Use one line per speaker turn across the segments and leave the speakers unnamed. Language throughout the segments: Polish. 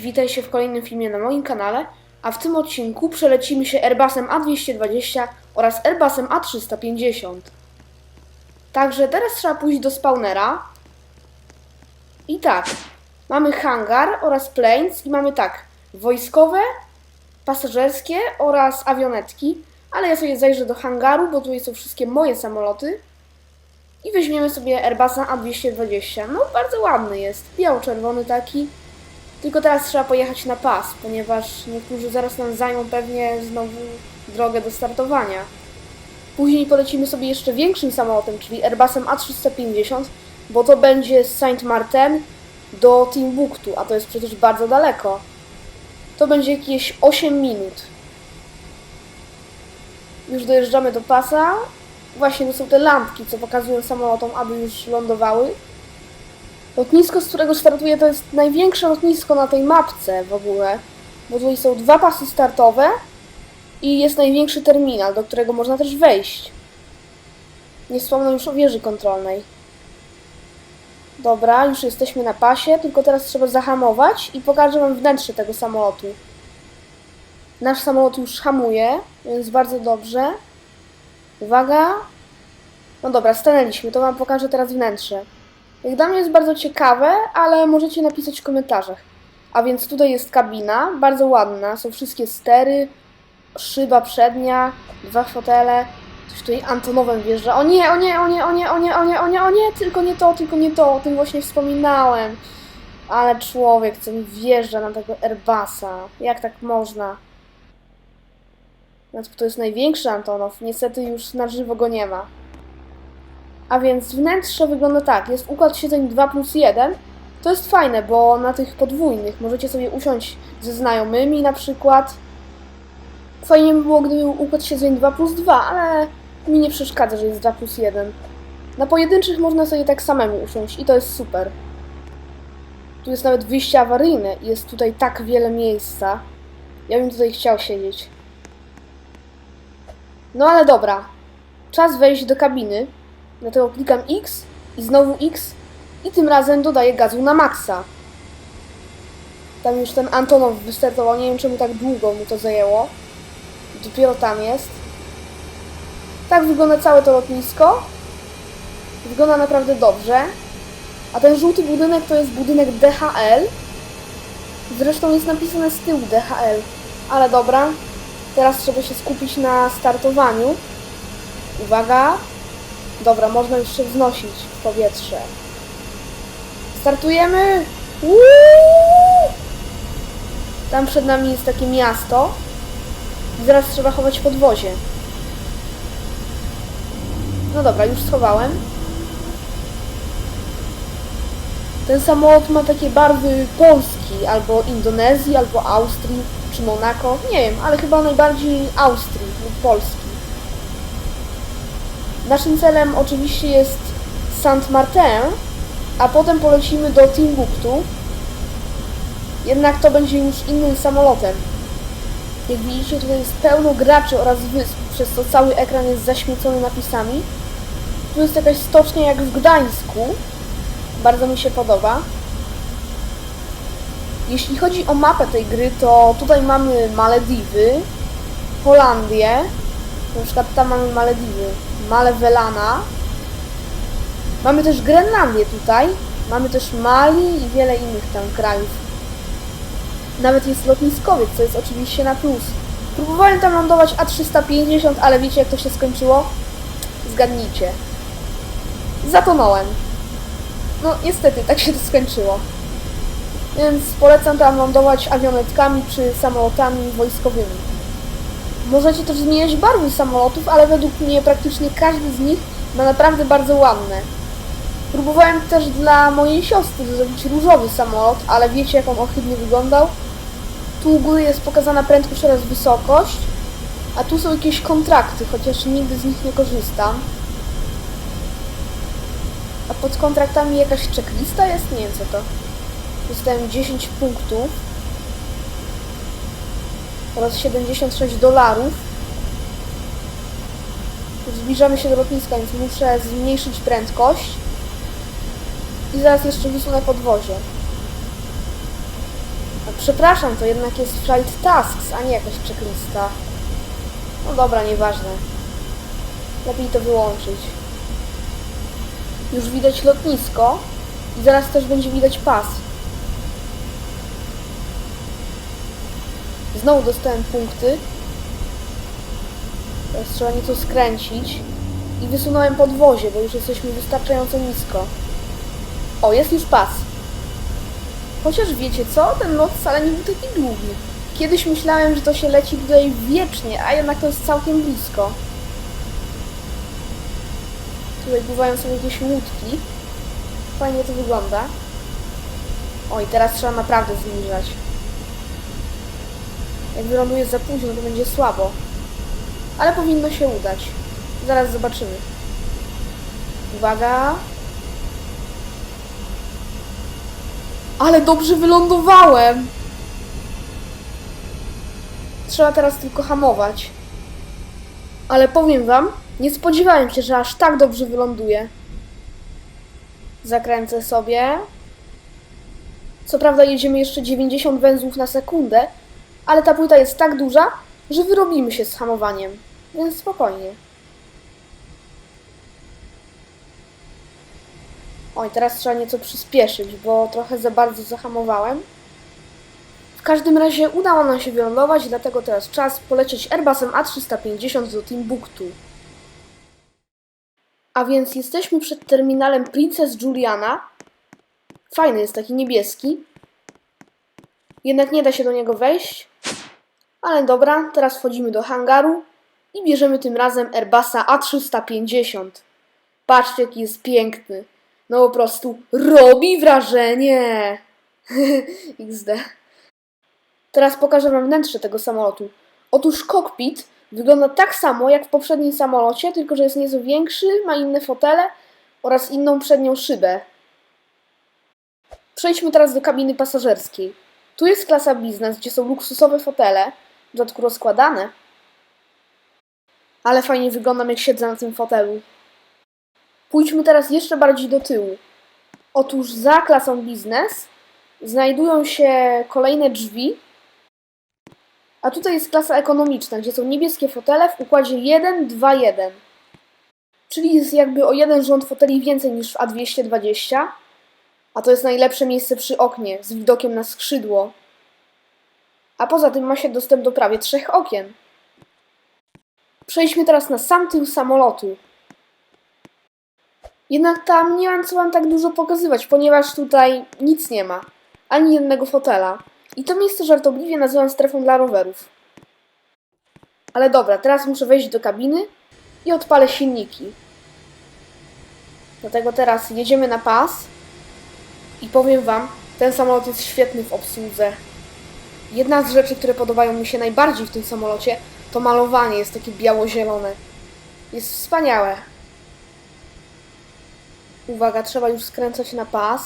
witajcie w kolejnym filmie na moim kanale, a w tym odcinku przelecimy się Airbusem A220 oraz Airbusem A350. Także teraz trzeba pójść do spawnera. I tak, mamy hangar oraz planes i mamy tak, wojskowe, pasażerskie oraz awionetki, ale ja sobie zajrzę do hangaru, bo tutaj są wszystkie moje samoloty. I weźmiemy sobie Airbusa A220. No, bardzo ładny jest, biało-czerwony taki. Tylko teraz trzeba pojechać na pas, ponieważ niektórzy zaraz nam zajmą pewnie znowu drogę do startowania. Później polecimy sobie jeszcze większym samolotem, czyli Airbusem A350, bo to będzie z Saint Martin do Timbuktu, a to jest przecież bardzo daleko. To będzie jakieś 8 minut. Już dojeżdżamy do pasa. Właśnie to są te lampki, co pokazują samolotom, aby już lądowały. Lotnisko, z którego startuję, to jest największe lotnisko na tej mapce w ogóle, bo tutaj są dwa pasy startowe i jest największy terminal, do którego można też wejść. Nie wspomnę już o wieży kontrolnej. Dobra, już jesteśmy na pasie, tylko teraz trzeba zahamować i pokażę Wam wnętrze tego samolotu. Nasz samolot już hamuje, więc bardzo dobrze. Uwaga. No dobra, stanęliśmy, to Wam pokażę teraz wnętrze. Jak dla mnie jest bardzo ciekawe, ale możecie napisać w komentarzach. A więc tutaj jest kabina, bardzo ładna, są wszystkie stery, szyba przednia, dwa fotele, coś tutaj Antonowem wjeżdża. O nie, o nie, o nie, o nie, o nie, o nie, o nie, o nie, tylko nie to, tylko nie to, o tym właśnie wspominałem. Ale człowiek, co mi wjeżdża na tego Airbusa, jak tak można? To jest największy Antonow, niestety już na żywo go nie ma. A więc wnętrze wygląda tak. Jest układ siedzeń 2 plus 1. To jest fajne, bo na tych podwójnych możecie sobie usiąść ze znajomymi na przykład. Fajnie by było, gdyby był układ siedzeń 2 plus 2, ale mi nie przeszkadza, że jest 2 plus 1. Na pojedynczych można sobie tak samemu usiąść i to jest super. Tu jest nawet wyjście awaryjne i jest tutaj tak wiele miejsca. Ja bym tutaj chciał siedzieć. No ale dobra. Czas wejść do kabiny. Dlatego klikam X i znowu X i tym razem dodaję gazu na maksa. Tam już ten Antonow wystartował, nie wiem czemu tak długo mu to zajęło. Dopiero tam jest. Tak wygląda całe to lotnisko. Wygląda naprawdę dobrze. A ten żółty budynek to jest budynek DHL. Zresztą jest napisane z tyłu DHL. Ale dobra. Teraz trzeba się skupić na startowaniu. Uwaga, Dobra, można już się wznosić w powietrze. Startujemy! Uuu! Tam przed nami jest takie miasto. I zaraz trzeba chować podwozie. No dobra, już schowałem. Ten samolot ma takie barwy Polski, albo Indonezji, albo Austrii, czy Monako. Nie wiem, ale chyba najbardziej Austrii lub Polski. Naszym celem oczywiście jest Saint Martin, a potem polecimy do Timbuktu. Jednak to będzie już innym samolotem. Jak widzicie, tutaj jest pełno graczy oraz wysp, przez co cały ekran jest zaśmiecony napisami. Tu jest jakaś stocznia jak w Gdańsku. Bardzo mi się podoba. Jeśli chodzi o mapę tej gry, to tutaj mamy Malediwy, Holandię, na przykład tam mamy Malediwy, Malewelana. Mamy też Grenlandię tutaj. Mamy też Mali i wiele innych tam krajów. Nawet jest lotniskowiec, co jest oczywiście na plus. Próbowałem tam lądować A350, ale wiecie jak to się skończyło? Zgadnijcie. Zatonąłem. No niestety, tak się to skończyło. Więc polecam tam lądować awionetkami czy samolotami wojskowymi. Możecie też zmieniać barwy samolotów, ale według mnie praktycznie każdy z nich ma naprawdę bardzo ładne. Próbowałem też dla mojej siostry zrobić różowy samolot, ale wiecie jak on ohydnie wyglądał? Tu u góry jest pokazana prędkość oraz wysokość, a tu są jakieś kontrakty, chociaż nigdy z nich nie korzystam. A pod kontraktami jakaś checklista jest? Nie wiem co to. Dostałem 10 punktów oraz 76 dolarów. Zbliżamy się do lotniska, więc muszę zmniejszyć prędkość. I zaraz jeszcze wysunę podwozie. Przepraszam, to jednak jest flight tasks, a nie jakaś checklista. No dobra, nieważne. Lepiej to wyłączyć. Już widać lotnisko i zaraz też będzie widać pas. Znowu dostałem punkty. Teraz trzeba nieco skręcić. I wysunąłem podwozie, bo już jesteśmy wystarczająco nisko. O, jest już pas. Chociaż wiecie co? Ten lot wcale nie był taki długi. Kiedyś myślałem, że to się leci tutaj wiecznie, a jednak to jest całkiem blisko. Tutaj pływają sobie jakieś łódki. Fajnie to wygląda. O, i teraz trzeba naprawdę zniżać. Jak wyląduje za późno, to będzie słabo. Ale powinno się udać. Zaraz zobaczymy. Uwaga. Ale dobrze wylądowałem! Trzeba teraz tylko hamować. Ale powiem wam, nie spodziewałem się, że aż tak dobrze wyląduje. Zakręcę sobie. Co prawda jedziemy jeszcze 90 węzłów na sekundę, ale ta płyta jest tak duża, że wyrobimy się z hamowaniem. Więc spokojnie. Oj, teraz trzeba nieco przyspieszyć, bo trochę za bardzo zahamowałem. W każdym razie udało nam się wylądować, dlatego teraz czas polecieć Airbusem A350 do Timbuktu. A więc jesteśmy przed terminalem Princess Juliana. Fajny jest taki niebieski. Jednak nie da się do niego wejść. Ale dobra, teraz wchodzimy do hangaru i bierzemy tym razem Airbusa A350. Patrzcie, jaki jest piękny. No po prostu robi wrażenie. XD. Teraz pokażę Wam wnętrze tego samolotu. Otóż kokpit wygląda tak samo jak w poprzednim samolocie, tylko że jest nieco większy, ma inne fotele oraz inną przednią szybę. Przejdźmy teraz do kabiny pasażerskiej. Tu jest klasa biznes, gdzie są luksusowe fotele, w dodatku rozkładane. Ale fajnie wyglądam, jak siedzę na tym fotelu. Pójdźmy teraz jeszcze bardziej do tyłu. Otóż za klasą biznes znajdują się kolejne drzwi, a tutaj jest klasa ekonomiczna, gdzie są niebieskie fotele w układzie 1, 2, 1. Czyli jest jakby o jeden rząd foteli więcej niż w A220, a to jest najlepsze miejsce przy oknie, z widokiem na skrzydło. A poza tym ma się dostęp do prawie trzech okien. Przejdźmy teraz na sam tył samolotu. Jednak tam nie mam co wam tak dużo pokazywać, ponieważ tutaj nic nie ma. Ani jednego fotela. I to miejsce żartobliwie nazywam strefą dla rowerów. Ale dobra, teraz muszę wejść do kabiny i odpalę silniki. Dlatego teraz jedziemy na pas i powiem wam, ten samolot jest świetny w obsłudze. Jedna z rzeczy, które podobają mi się najbardziej w tym samolocie, to malowanie jest takie biało-zielone. Jest wspaniałe. Uwaga, trzeba już skręcać na pas.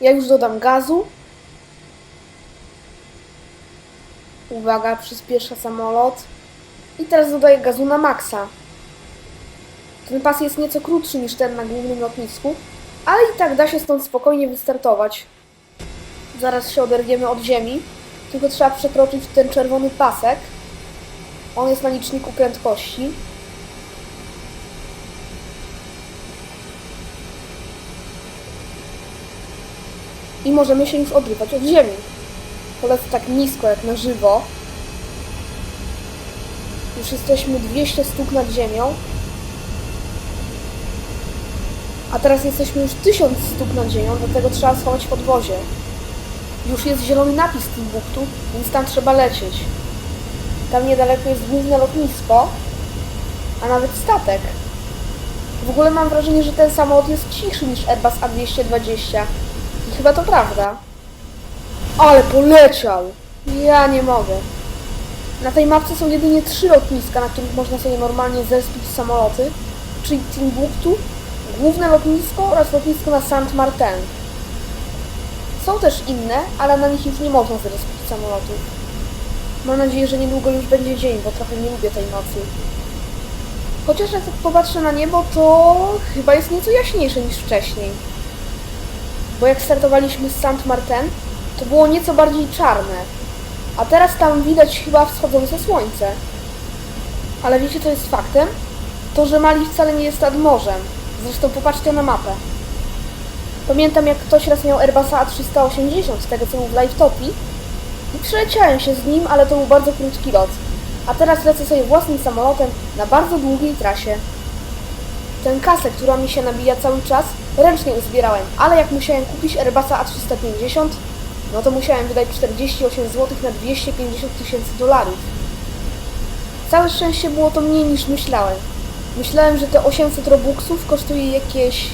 Ja już dodam gazu. Uwaga, przyspiesza samolot. I teraz dodaję gazu na maksa. Ten pas jest nieco krótszy niż ten na głównym lotnisku, ale i tak da się stąd spokojnie wystartować. Zaraz się oderwiemy od ziemi, tylko trzeba przekroczyć ten czerwony pasek. On jest na liczniku prędkości. i możemy się już odrywać od ziemi. Polecę tak nisko jak na żywo. Już jesteśmy 200 stóp nad ziemią. A teraz jesteśmy już 1000 stóp nad ziemią, dlatego trzeba schować podwozie. Już jest zielony napis Timbuktu, więc tam trzeba lecieć. Tam niedaleko jest główne lotnisko, a nawet statek. W ogóle mam wrażenie, że ten samolot jest cichszy niż Airbus A220. I chyba to prawda. Ale poleciał! Ja nie mogę. Na tej mapce są jedynie trzy lotniska, na których można sobie normalnie zespić samoloty, czyli Timbuktu, główne lotnisko oraz lotnisko na Saint Martin. Są też inne, ale na nich już nie można zespić samolotów. Mam nadzieję, że niedługo już będzie dzień, bo trochę nie lubię tej nocy. Chociaż jak popatrzę na niebo, to chyba jest nieco jaśniejsze niż wcześniej. Bo jak startowaliśmy z Saint Martin, to było nieco bardziej czarne, a teraz tam widać chyba wschodzące słońce. Ale wiecie co jest faktem? To, że Mali wcale nie jest nad morzem. Zresztą popatrzcie na mapę. Pamiętam jak ktoś raz miał Airbusa A380, tego co był w Live Topi i przeleciałem się z nim, ale to był bardzo krótki lot. A teraz lecę sobie własnym samolotem na bardzo długiej trasie. Tę kasę, która mi się nabija cały czas, ręcznie uzbierałem, ale jak musiałem kupić Airbusa A350, no to musiałem wydać 48 zł na 250 tysięcy dolarów. Całe szczęście było to mniej niż myślałem. Myślałem, że te 800 robuxów kosztuje jakieś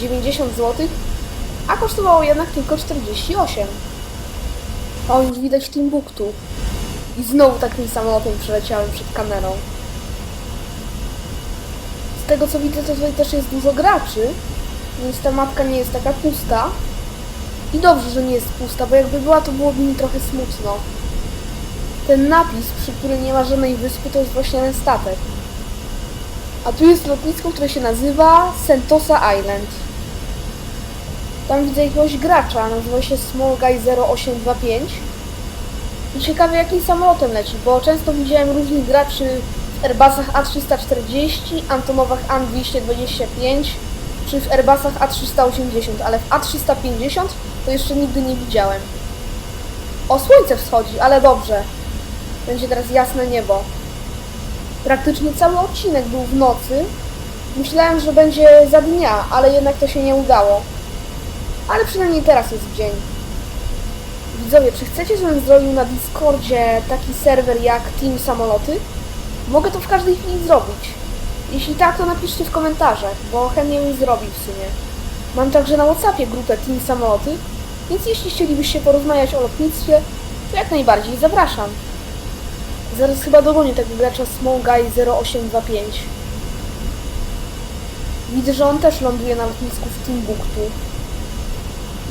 90 zł, a kosztowało jednak tylko 48. O, już widać Timbuktu. I znowu takim samolotem przeleciałem przed kamerą. Z tego co widzę, to tutaj też jest dużo graczy, więc ta mapka nie jest taka pusta. I dobrze, że nie jest pusta, bo jakby była, to byłoby mi trochę smutno. Ten napis, przy którym nie ma żadnej wyspy, to jest właśnie ten statek. A tu jest lotnisko, które się nazywa Sentosa Island. Tam widzę jakiegoś gracza, nazywa się Small Guy 0825. I ciekawe jakim samolotem leci, bo często widziałem różnych graczy w Airbusach A340, Antonowach AN225 czy w Airbusach A380, ale w A350 to jeszcze nigdy nie widziałem. O, słońce wschodzi, ale dobrze. Będzie teraz jasne niebo. Praktycznie cały odcinek był w nocy. Myślałem, że będzie za dnia, ale jednak to się nie udało. Ale przynajmniej teraz jest dzień. Widzowie, czy chcecie, żebym zrobił na Discordzie taki serwer jak Team Samoloty? Mogę to w każdej chwili zrobić. Jeśli tak, to napiszcie w komentarzach, bo chętnie bym zrobił w sumie. Mam także na Whatsappie grupę Team Samoloty, więc jeśli chcielibyście porozmawiać o lotnictwie, to jak najbardziej zapraszam. Zaraz chyba dogonię tego gracza Guy 0825. Widzę, że on też ląduje na lotnisku w Timbuktu.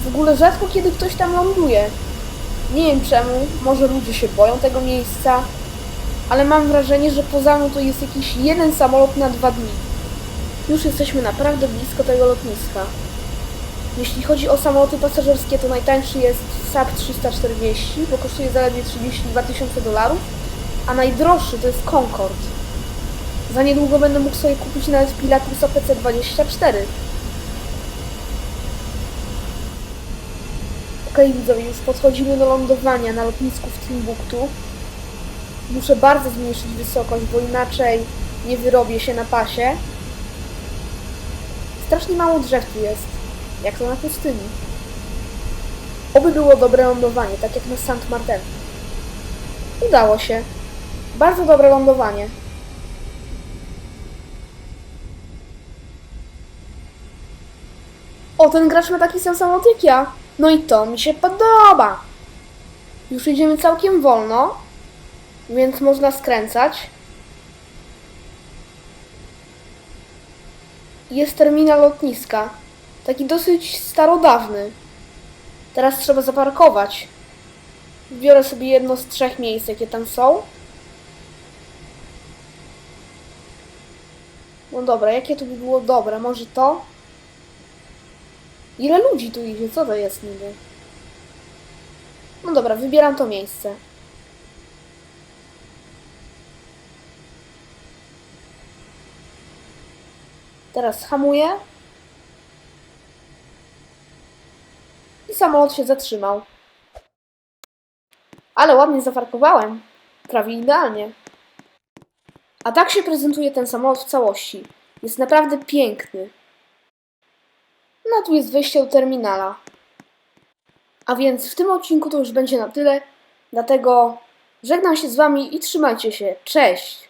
W ogóle rzadko kiedy ktoś tam ląduje. Nie wiem czemu, może ludzie się boją tego miejsca, ale mam wrażenie, że poza mną to jest jakiś jeden samolot na dwa dni. Już jesteśmy naprawdę blisko tego lotniska. Jeśli chodzi o samoloty pasażerskie, to najtańszy jest SAP 340, bo kosztuje zaledwie 32 tysiące dolarów, a najdroższy to jest Concorde. Za niedługo będę mógł sobie kupić nawet Pilatusa PC24. Okej widzowie, już podchodzimy do lądowania na lotnisku w Timbuktu. Muszę bardzo zmniejszyć wysokość, bo inaczej nie wyrobię się na pasie. Strasznie mało drzew tu jest, jak to na pustyni. Oby było dobre lądowanie, tak jak na St. Martin. Udało się. Bardzo dobre lądowanie. O, ten gracz ma taki sam samolot jak ja. No i to mi się podoba. Już idziemy całkiem wolno, więc można skręcać. Jest terminal lotniska. Taki dosyć starodawny. Teraz trzeba zaparkować. Biorę sobie jedno z trzech miejsc, jakie tam są. No dobra, jakie to by było dobre? Może to? Ile ludzi tu idzie? Co to jest niby? No dobra, wybieram to miejsce. Teraz hamuję. I samolot się zatrzymał. Ale ładnie zaparkowałem. Prawie idealnie. A tak się prezentuje ten samolot w całości. Jest naprawdę piękny. No tu jest wejście do terminala. A więc w tym odcinku to już będzie na tyle. Dlatego żegnam się z Wami i trzymajcie się. Cześć!